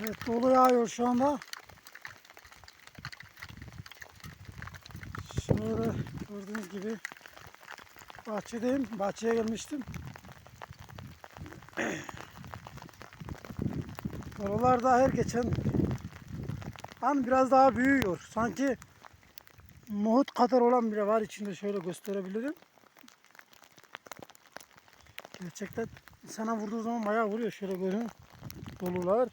Evet dolu yağıyor şu anda. Şöyle gördüğünüz gibi bahçedeyim. Bahçeye gelmiştim. Oralarda her geçen an biraz daha büyüyor. Sanki nohut kadar olan bile var içinde şöyle gösterebilirim. Gerçekten sana vurduğu zaman bayağı vuruyor. Şöyle görün. Dolular.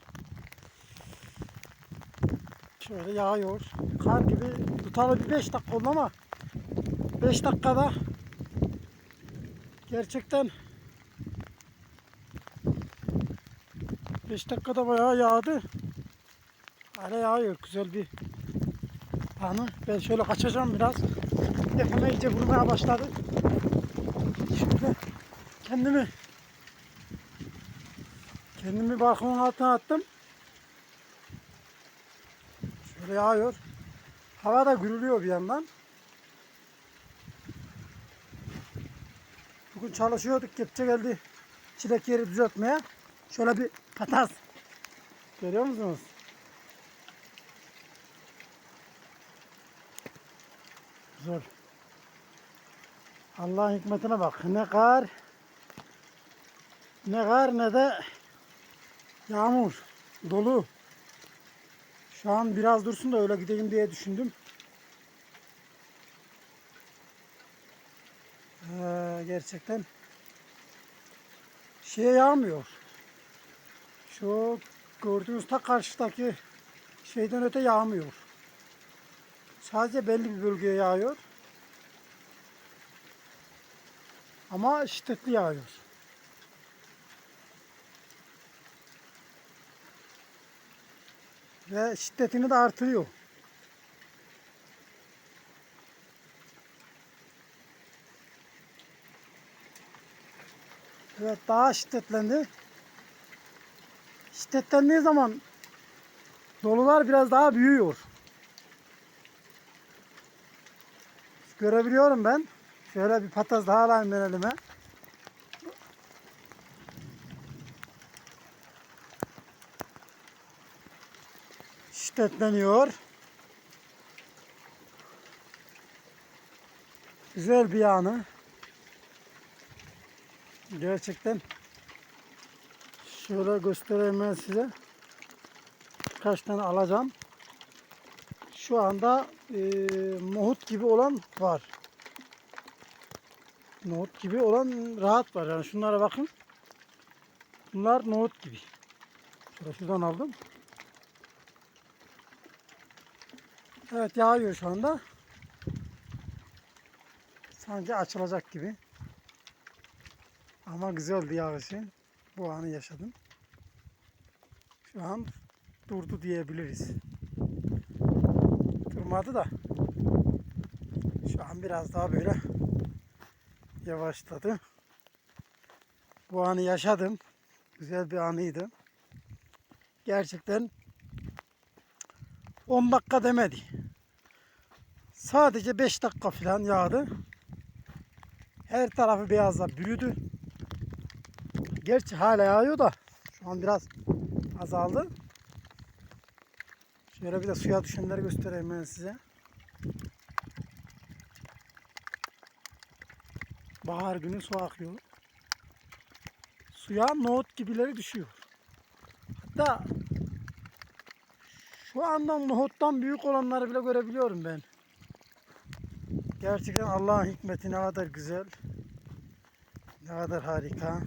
Şöyle yağıyor. Kar gibi tutalı bir 5 dakika oldu ama 5 dakikada gerçekten 5 dakikada bayağı yağdı. Hala yağıyor. Güzel bir anı. Ben şöyle kaçacağım biraz. Tepeme iyice vurmaya başladı. Şöyle kendimi kendimi balkonun altına attım. Şöyle yağıyor. Hava da gürülüyor bir yandan. Bugün çalışıyorduk. Kepçe geldi. Çilek yeri düzeltmeye. Şöyle bir patas. Görüyor musunuz? Güzel. Allah'ın hikmetine bak. Ne kar ne kar ne de yağmur. Dolu. Şu an biraz dursun da öyle gideyim diye düşündüm. Ee, gerçekten şeye yağmıyor. Şu gördüğünüz ta karşıdaki şeyden öte yağmıyor. Sadece belli bir bölgeye yağıyor. Ama şiddetli yağıyor. Ve şiddetini de artırıyor. Evet daha şiddetlendi. Şiddetlendiği zaman dolular biraz daha büyüyor. Görebiliyorum ben. Şöyle bir patas daha alayım ben elime. Şiddetleniyor. Güzel bir anı. Gerçekten şöyle göstereyim ben size. Kaç tane alacağım. Şu anda e, nohut gibi olan var. Nohut gibi olan rahat var. Yani şunlara bakın. Bunlar nohut gibi. Şuradan aldım. Evet yağıyor şu anda. Sanki açılacak gibi. Ama güzeldi yağışı. Bu anı yaşadım. Şu an durdu diyebiliriz. Durmadı da. Şu an biraz daha böyle yavaşladı. Bu anı yaşadım. Güzel bir anıydı. Gerçekten 10 dakika demedi. Sadece 5 dakika falan yağdı. Her tarafı beyazla bürüdü. Gerçi hala yağıyor da şu an biraz azaldı. Şöyle bir de suya düşenleri göstereyim ben size. Bahar günü su akıyor. Suya nohut gibileri düşüyor. Hatta şu andan nohuttan büyük olanları bile görebiliyorum ben. Gerçekten Allah'ın hikmeti ne kadar güzel. Ne kadar harika.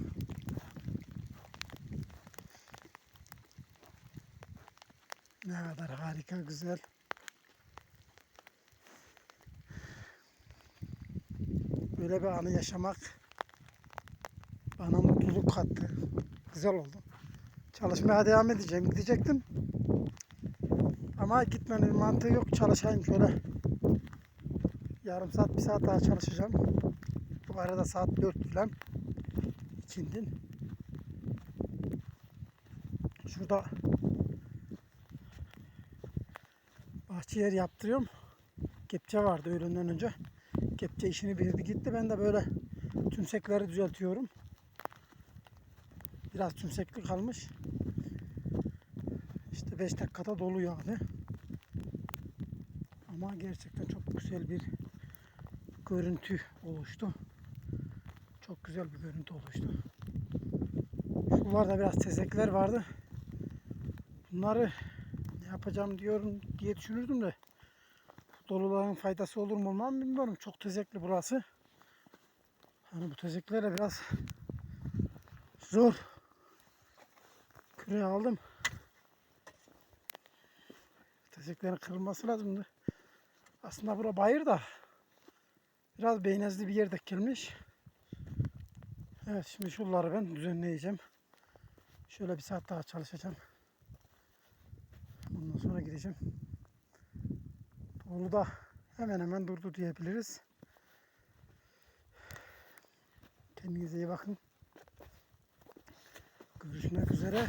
Ne kadar harika, güzel. Böyle bir anı yaşamak bana mutluluk kattı. Güzel oldu. Çalışmaya devam edeceğim. Gidecektim. Ama gitmenin mantığı yok. Çalışayım şöyle. Yarım saat, bir saat daha çalışacağım. Bu arada saat 4 falan. İkindin. Şurada bahçe yer yaptırıyorum. Kepçe vardı öğlenden önce. Kepçe işini bitirdi gitti. Ben de böyle tümsekleri düzeltiyorum. Biraz tümsekli kalmış. İşte 5 dakikada dolu yağdı. Ama gerçekten çok güzel bir görüntü oluştu. Çok güzel bir görüntü oluştu. Şuralarda biraz tezekler vardı. Bunları ne yapacağım diyorum diye düşünürdüm de doluların faydası olur mu olmaz mı bilmiyorum. Çok tezekli burası. Hani bu tezeklerle biraz zor. Küreği aldım. Tezeklerin kırılması lazımdı. Aslında bura bayır da biraz beynezli bir yerde kelmiş. Evet şimdi şunları ben düzenleyeceğim. Şöyle bir saat daha çalışacağım. Ondan sonra gideceğim. Dolu da hemen hemen durdu diyebiliriz. Kendinize iyi bakın. Görüşmek üzere.